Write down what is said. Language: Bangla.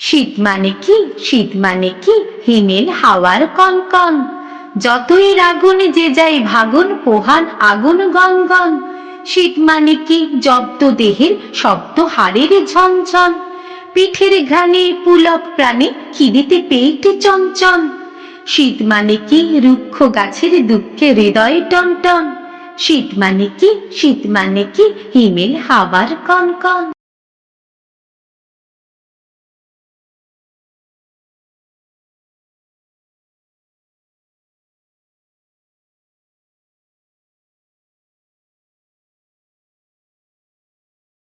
শীত মানে কি? শীত মানে কি? হিমেল হাওয়ার কনকন। যতই রাগুন যে যাই ভাগুন, পোহান আগুন গনগন। শীত মানে কি? জব্দ দেহের শব্দ হাড়ের ঝনঝন। পিঠের ঘানে পুলক প্রাণে খিদিতে পেট চঞ্চন শীত মানে কি? রুক্ষ গাছের দুঃখে হৃদয় টনটন। শীত মানে কি? শীত মানে কি? হিমেল হাওয়ার কনকন।